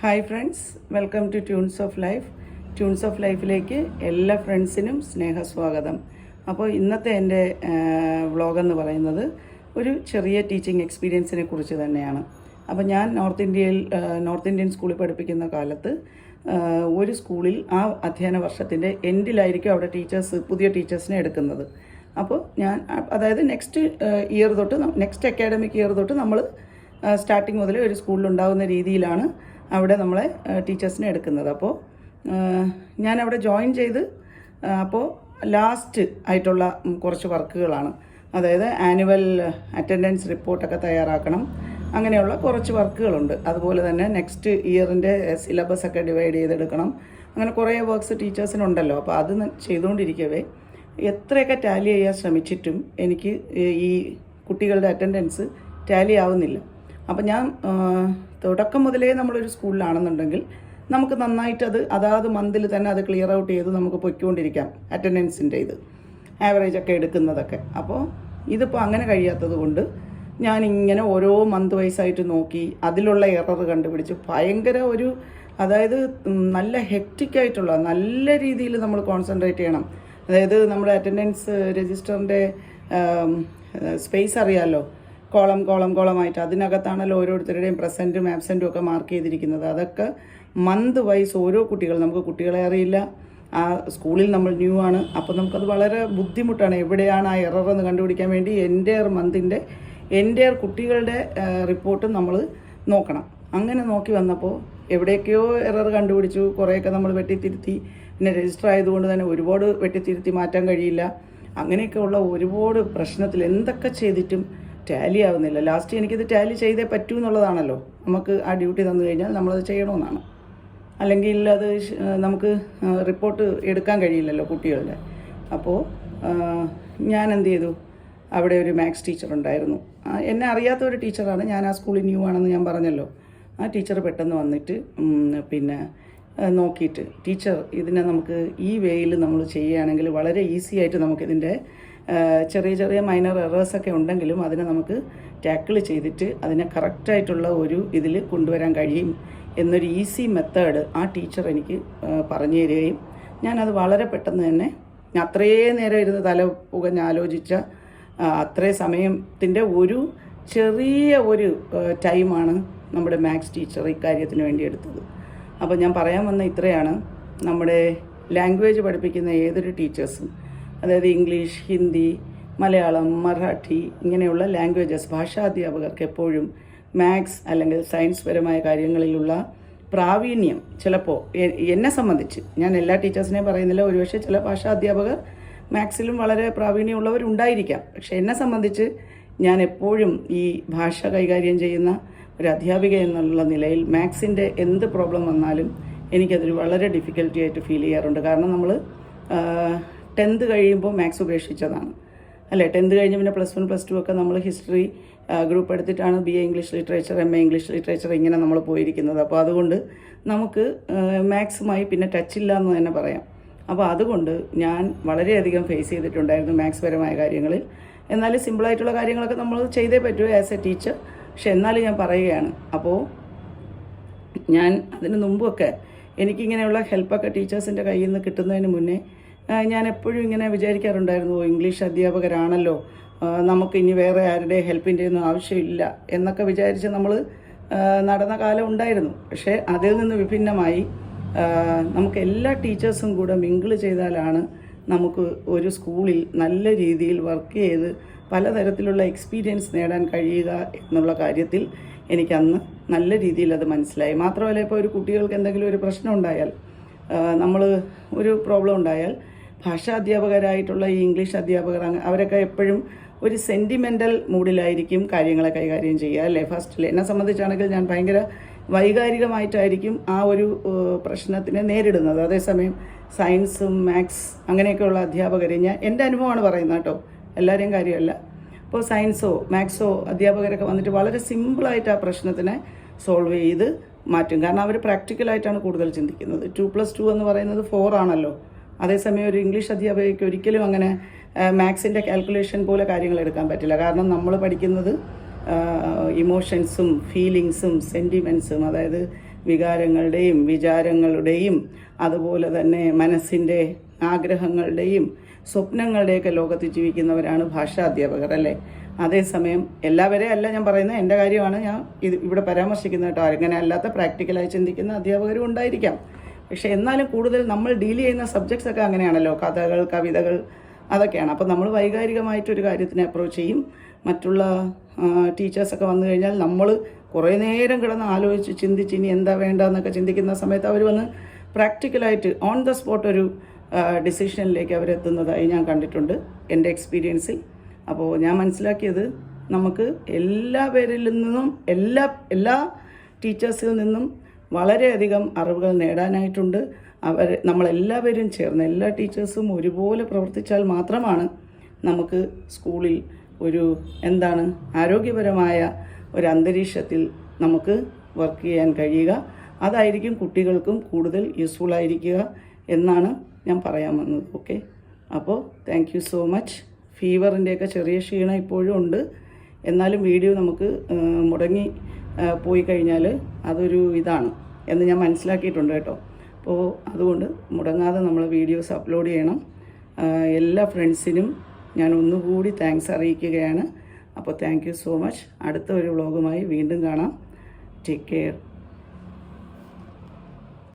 Hi friends welcome to tunes of life tunes of ലൈഫിലേക്ക് എല്ലാ ഫ്രണ്ട്സിനും സ്നേഹസ്വാഗതം. അപ്പോൾ ഇന്നത്തെ എന്റെ വ്ളോഗെന്ന് പറയുന്നത് ഒരു ചെറിയ ടീച്ചിങ് എക്സ്പീരിയൻസിനെ കുറിച്ച് തന്നെയാണ്. അപ്പോൾ ഞാൻ നോർത്ത് ഇന്ത്യയിൽ നോർത്ത് ഇന്ത്യൻ സ്കൂളിൽ പഠിപ്പിക്കുന്ന കാലത്ത് ഒരു സ്കൂളിൽ ആ അധ്യയന വർഷത്തിന്റെ എൻഡിലായിരിക്കും അവിടെ ടീച്ചേഴ്സ് പുതിയ ടീച്ചേഴ്സിനെ എടുക്കുന്നത്. അപ്പോൾ ഞാൻ അതായത് നെക്സ്റ്റ് ഇയർ തൊട്ട് നെക്സ്റ്റ് അക്കാഡമിക് ഇയർ തൊട്ട് നമ്മൾ സ്റ്റാർട്ടിങ് മുതൽ ഒരു സ്കൂളിൽ ഉണ്ടാകുന്ന രീതിയിലാണ് അവിടെ നമ്മളെ ടീച്ചേഴ്സിനെ എടുക്കുന്നത്. അപ്പോൾ ഞാൻ അവിടെ ജോയിൻ ചെയ്ത് അപ്പോൾ ലാസ്റ്റ് ആയിട്ടുള്ള കുറച്ച് വർക്കുകളാണ്. അതായത് ആനുവൽ അറ്റൻഡൻസ് റിപ്പോർട്ടൊക്കെ തയ്യാറാക്കണം. അങ്ങനെയുള്ള കുറച്ച് വർക്കുകളുണ്ട്. അതുപോലെ തന്നെ നെക്സ്റ്റ് ഇയറിന്റെ സിലബസ് ഒക്കെ ഡിവൈഡ് ചെയ്തെടുക്കണം. അങ്ങനെ കുറേ വർക്ക്സ് ടീച്ചേഴ്സിനുണ്ടല്ലോ. അപ്പോൾ അത് ചെയ്തുകൊണ്ടിരിക്കവേ. എത്രയൊക്കെ ടാലി ചെയ്യാൻ ശ്രമിച്ചിട്ടും എനിക്ക് ഈ കുട്ടികളുടെ അറ്റൻഡൻസ് ടാലി ആവുന്നില്ല. അപ്പം ഞാൻ തുടക്കം മുതലേ നമ്മളൊരു സ്കൂളിലാണെന്നുണ്ടെങ്കിൽ നമുക്ക് നന്നായിട്ട് അത് അതാത് മന്തിൽ തന്നെ അത് ക്ലിയർ ഔട്ട് ചെയ്ത് നമുക്ക് പൊയ്ക്കൊണ്ടിരിക്കാം അറ്റൻഡൻസിന്റെ ഇത്. ആവറേജ് ഒക്കെ എടുക്കുന്നതൊക്കെ. അപ്പോൾ ഇതിപ്പോൾ അങ്ങനെ കഴിയാത്തത് കൊണ്ട് ഞാൻ ഇങ്ങനെ ഓരോ മന്ത് വൈസായിട്ട് നോക്കി അതിലുള്ള എറർ കണ്ടുപിടിച്ച് ഭയങ്കര ഒരു അതായത് നല്ല ഹെക്റ്റിക്കായിട്ടുള്ള നല്ല രീതിയിൽ നമ്മൾ കോൺസെൻട്രേറ്റ് ചെയ്യണം. അതായത് നമ്മുടെ അറ്റൻഡൻസ് രജിസ്റ്ററിന്റെ സ്പേസ് അറിയാമല്ലോ കോളം കോളം കോളമായിട്ട്. അതിനകത്താണല്ലോ ഓരോരുത്തരുടെയും പ്രസന്റും ആബ്സെന്റും ഒക്കെ മാർക്ക് ചെയ്തിരിക്കുന്നത്. അതൊക്കെ മന്ത് വൈസ് ഓരോ കുട്ടികൾ നമുക്ക് കുട്ടികളെ അറിയില്ല. ആ സ്കൂളിൽ നമ്മൾ ന്യൂ ആണ്. അപ്പോൾ നമുക്കത് വളരെ ബുദ്ധിമുട്ടാണ്. എവിടെയാണ് ആ എറർ എന്ന് കണ്ടുപിടിക്കാൻ വേണ്ടി എന്റെ മന്തിന്റെ എന്റെ കുട്ടികളുടെ റിപ്പോർട്ടും നമ്മൾ നോക്കണം. അങ്ങനെ നോക്കി വന്നപ്പോൾ എവിടെയൊക്കെയോ എറർ കണ്ടുപിടിച്ചു. കുറേയൊക്കെ നമ്മൾ വെട്ടിത്തിരുത്തി. പിന്നെ രജിസ്റ്റർ ആയതുകൊണ്ട് തന്നെ ഒരുപാട് വെട്ടിത്തിരുത്തി മാറ്റാൻ കഴിയില്ല. അങ്ങനെയൊക്കെയുള്ള ഒരുപാട് പ്രശ്നത്തിൽ എന്തൊക്കെ ചെയ്തിട്ടും ടാലി ആവുന്നില്ല. ലാസ്റ്റ് എനിക്കിത് ടാലി ചെയ്തേ പറ്റൂ എന്നുള്ളതാണല്ലോ. നമുക്ക് ആ ഡ്യൂട്ടി തന്നു കഴിഞ്ഞാൽ നമ്മളത് ചെയ്യണമെന്നാണ് അല്ലെങ്കിൽ അത് നമുക്ക് റിപ്പോർട്ട് എടുക്കാൻ കഴിയില്ലല്ലോ കുട്ടികളുടെ. അപ്പോൾ ഞാൻ എന്ത് ചെയ്തു അവിടെ ഒരു മാത്സ് ടീച്ചർ ഉണ്ടായിരുന്നു. എന്നെ അറിയാത്ത ഒരു ടീച്ചറാണ് ഞാൻ ആ സ്കൂളിൽ ന്യൂ ആണെന്ന് ഞാൻ പറഞ്ഞല്ലോ. ആ ടീച്ചർ പെട്ടെന്ന് വന്നിട്ട് പിന്നെ നോക്കിയിട്ട് ടീച്ചർ ഇതിനെ നമുക്ക് ഈ വേയിൽ നമ്മൾ ചെയ്യുകയാണെങ്കിൽ വളരെ ഈസി ആയിട്ട് നമുക്കിതിന്റെ ചെറിയ ചെറിയ മൈനർ എറേഴ്സൊക്കെ ഉണ്ടെങ്കിലും അതിനെ നമുക്ക് ടാക്കിൾ ചെയ്തിട്ട് അതിനെ കറക്റ്റായിട്ടുള്ള ഒരു ഇതിൽ കൊണ്ടുവരാൻ കഴിയും എന്നൊരു ഈസി മെത്തേഡ് ആ ടീച്ചർ എനിക്ക് പറഞ്ഞു തരികയും ഞാനത് വളരെ പെട്ടെന്ന് തന്നെ അത്രയേ നേരം ഇരുന്ന് തല പുകഞ്ഞ് ആലോചിച്ച അത്രേ സമയത്തിന്റെ ഒരു ചെറിയ ഒരു ടൈമാണ് നമ്മുടെ മാത്സ് ടീച്ചർ ഇക്കാര്യത്തിന് വേണ്ടി എടുത്തത്. അപ്പോൾ ഞാൻ പറയാൻ വന്ന ഇത്രയാണ്. നമ്മുടെ ലാംഗ്വേജ് പഠിപ്പിക്കുന്ന ഏതൊരു ടീച്ചേഴ്സും അതായത് ഇംഗ്ലീഷ് ഹിന്ദി മലയാളം മറാഠി ഇങ്ങനെയുള്ള ലാംഗ്വേജസ് ഭാഷാധ്യാപകർക്ക് എപ്പോഴും മാത്സ് അല്ലെങ്കിൽ സയൻസ് പരമായ കാര്യങ്ങളിലുള്ള പ്രാവീണ്യം ചിലപ്പോൾ എന്നെ സംബന്ധിച്ച്. ഞാൻ എല്ലാ ടീച്ചേഴ്സിനെയും പറയുന്നില്ല ഒരുപക്ഷെ ചില ഭാഷാ അധ്യാപകർ മാത്സിലും വളരെ പ്രാവീണ്യമുള്ളവരുണ്ടായിരിക്കാം. പക്ഷെ എന്നെ സംബന്ധിച്ച് ഞാൻ എപ്പോഴും ഈ ഭാഷ കൈകാര്യം ചെയ്യുന്ന ഒരു അധ്യാപിക എന്നുള്ള നിലയിൽ മാത്സിന്റെ എന്ത് പ്രോബ്ലം വന്നാലും എനിക്കതൊരു വളരെ ഡിഫിക്കൽട്ടി ആയിട്ട് ഫീൽ ചെയ്യാറുണ്ട്. കാരണം നമ്മൾ ടെൻത്ത് കഴിയുമ്പോൾ മാത്സ് ഉപേക്ഷിച്ചതാണ്. അല്ലേ? ടെൻത്ത് കഴിഞ്ഞ് പിന്നെ പ്ലസ് വൺ പ്ലസ് ടു ഒക്കെ നമ്മൾ ഹിസ്റ്ററി ഗ്രൂപ്പ് എടുത്തിട്ടാണ് B A English literature M A English literature ഇങ്ങനെ നമ്മൾ പോയിരിക്കുന്നത്. അപ്പോൾ അതുകൊണ്ട് നമുക്ക് മാത്സുമായി പിന്നെ ടച്ച് ഇല്ല എന്ന് തന്നെ പറയാം. അപ്പോൾ അതുകൊണ്ട് ഞാൻ വളരെയധികം ഫേസ് ചെയ്തിട്ടുണ്ടായിരുന്നു മാത്സ് പരമായ കാര്യങ്ങളിൽ. എന്നാലും സിമ്പിളായിട്ടുള്ള കാര്യങ്ങളൊക്കെ നമ്മൾ ചെയ്തേ പറ്റൂ ആസ് എ ടീച്ചർ പക്ഷെ എന്നാലും ഞാൻ പറയുകയാണ്. അപ്പോൾ ഞാൻ അതിന് മുമ്പൊക്കെ എനിക്കിങ്ങനെയുള്ള ഹെൽപ്പൊക്കെ ടീച്ചേഴ്സിന്റെ കയ്യിൽ നിന്ന് കിട്ടുന്നതിന് മുന്നേ ഞാൻ എപ്പോഴും ഇങ്ങനെ വിചാരിക്കാറുണ്ടായിരുന്നു ഇംഗ്ലീഷ് അധ്യാപകരാണല്ലോ നമുക്ക് ഇനി വേറെ ആരുടെ ഹെൽപ്പിന്റെ ഒന്നും ആവശ്യമില്ല എന്നൊക്കെ വിചാരിച്ച് നമ്മൾ നടന്ന കാലം ഉണ്ടായിരുന്നു. പക്ഷേ അതിൽ നിന്ന് വിഭിന്നമായി നമുക്ക് എല്ലാ ടീച്ചേഴ്സും കൂടെ മിങ്കിൾ ചെയ്താലാണ് നമുക്ക് ഒരു സ്കൂളിൽ നല്ല രീതിയിൽ വർക്ക് ചെയ്ത് പലതരത്തിലുള്ള എക്സ്പീരിയൻസ് നേടാൻ കഴിയുക എന്നുള്ള കാര്യത്തിൽ എനിക്കന്ന് നല്ല രീതിയിൽ അത് മനസ്സിലായി. മാത്രമല്ല ഇപ്പോൾ ഒരു കുട്ടികൾക്ക് എന്തെങ്കിലും ഒരു പ്രശ്നം ഉണ്ടായാൽ നമ്മൾ ഒരു പ്രോബ്ലം ഉണ്ടായാൽ ഭാഷാ അധ്യാപകരായിട്ടുള്ള ഈ ഇംഗ്ലീഷ് അധ്യാപകർ അവരൊക്കെ എപ്പോഴും ഒരു സെന്റിമെന്റൽ മൂഡിലായിരിക്കും കാര്യങ്ങളെ കൈകാര്യം ചെയ്യുക അല്ലേ? ഫസ്റ്റിൽ എന്നെ സംബന്ധിച്ചാണെങ്കിൽ ഞാൻ ഭയങ്കര വൈകാരികമായിട്ടായിരിക്കും ആ ഒരു പ്രശ്നത്തിനെ നേരിടുന്നത്. അതേസമയം സയൻസും മാത്സ് അങ്ങനെയൊക്കെയുള്ള അധ്യാപകരെ ഞാൻ എന്റെ അനുഭവമാണ് പറയുന്നത് കേട്ടോ. എല്ലാവരെയും കാര്യമല്ല. ഇപ്പോൾ സയൻസോ മാത്സോ അധ്യാപകരൊക്കെ വന്നിട്ട് വളരെ സിമ്പിളായിട്ട് ആ പ്രശ്നത്തിനെ സോൾവ് ചെയ്ത് മാറ്റും. കാരണം അവർ പ്രാക്ടിക്കലായിട്ടാണ് കൂടുതൽ ചിന്തിക്കുന്നത്. ടു പ്ലസ് ടു എന്ന് പറയുന്നത് ഫോർ ആണല്ലോ. അതേസമയം ഒരു ഇംഗ്ലീഷ് അധ്യാപകയ്ക്ക് ഒരിക്കലും അങ്ങനെ മാത്സിന്റെ കാൽക്കുലേഷൻ പോലെ കാര്യങ്ങൾ എടുക്കാൻ പറ്റില്ല. കാരണം നമ്മൾ പഠിക്കുന്നത് ഇമോഷൻസും ഫീലിങ്സും സെന്റിമെൻസും അതായത് വികാരങ്ങളുടെയും വിചാരങ്ങളുടെയും അതുപോലെ തന്നെ മനസ്സിന്റെ ആഗ്രഹങ്ങളുടെയും സ്വപ്നങ്ങളുടെയൊക്കെ ലോകത്ത് ജീവിക്കുന്നവരാണ് ഭാഷാ അധ്യാപകർ അല്ലേ? അതേസമയം എല്ലാവരെയും അല്ല ഞാൻ പറയുന്നത് എന്റെ കാര്യമാണ് ഞാൻ ഇത് ഇവിടെ പരാമർശിക്കുന്നത് കേട്ടോ. അങ്ങനെ അല്ലാത്ത പ്രാക്ടിക്കലായി ചിന്തിക്കുന്ന അധ്യാപകരും ഉണ്ടായിരിക്കാം. പക്ഷേ എന്നാലും കൂടുതൽ നമ്മൾ ഡീൽ ചെയ്യുന്ന സബ്ജക്ട്സ് ഒക്കെ അങ്ങനെയാണല്ലോ. കഥകൾ കവിതകൾ അതൊക്കെയാണ്. അപ്പോൾ നമ്മൾ വൈകാരികമായിട്ടൊരു കാര്യത്തിനെ അപ്രോച്ച് ചെയ്യും. മറ്റുള്ള ടീച്ചേഴ്സൊക്കെ വന്നു കഴിഞ്ഞാൽ നമ്മൾ കുറേ നേരം കിടന്ന് ആലോചിച്ച് ചിന്തിച്ച് ഇനി എന്താ വേണ്ടതെന്നൊക്കെ ചിന്തിക്കുന്ന സമയത്ത് അവർ വന്ന് പ്രാക്ടിക്കലായിട്ട് ഓൺ ദ സ്പോട്ട് ഒരു ഡിസിഷനിലേക്ക് അവരെത്തുന്നതായി ഞാൻ കണ്ടിട്ടുണ്ട് എന്റെ എക്സ്പീരിയൻസിൽ അപ്പോൾ ഞാൻ മനസ്സിലാക്കിയത് നമുക്ക് എല്ലാ പേരിൽ നിന്നും എല്ലാ എല്ലാ ടീച്ചേഴ്സിൽ നിന്നും വളരെയധികം അറിവുകൾ നേടാനായിട്ടുണ്ട്. അവർ നമ്മളെല്ലാവരും ചേർന്ന് എല്ലാ ടീച്ചേഴ്സും ഒരുപോലെ പ്രവർത്തിച്ചാൽ മാത്രമാണ് നമുക്ക് സ്കൂളിൽ ഒരു എന്താണ് ആരോഗ്യപരമായ ഒരു അന്തരീക്ഷത്തിൽ നമുക്ക് വർക്ക് ചെയ്യാൻ കഴിയുക. അതായിരിക്കും കുട്ടികൾക്കും കൂടുതൽ യൂസ്ഫുൾ ആയിരിക്കുക എന്നാണ് ഞാൻ പറയാൻ വന്നത്. ഓക്കെ? അപ്പോൾ താങ്ക് യു സോ മച്ച് ഫീവറിന്റെയൊക്കെ ചെറിയ ക്ഷീണം ഇപ്പോഴും ഉണ്ട്. എന്നാലും വീഡിയോ നമുക്ക് മുടങ്ങി പോയി കഴിഞ്ഞാൽ അതൊരു ഇതാണ് എന്ന് ഞാൻ മനസ്സിലാക്കിയിട്ടുണ്ട് കേട്ടോ. അപ്പോൾ അതുകൊണ്ട് മുടങ്ങാതെ നമ്മൾ വീഡിയോസ് അപ്ലോഡ് ചെയ്യണം. എല്ലാ ഫ്രണ്ട്സിനും ഞാൻ ഒന്നുകൂടി താങ്ക്സ് അറിയിക്കുകയാണ്. അപ്പോൾ താങ്ക് സോ മച്ച്. അടുത്ത ഒരു വ്ളോഗുമായി വീണ്ടും കാണാം. Take care.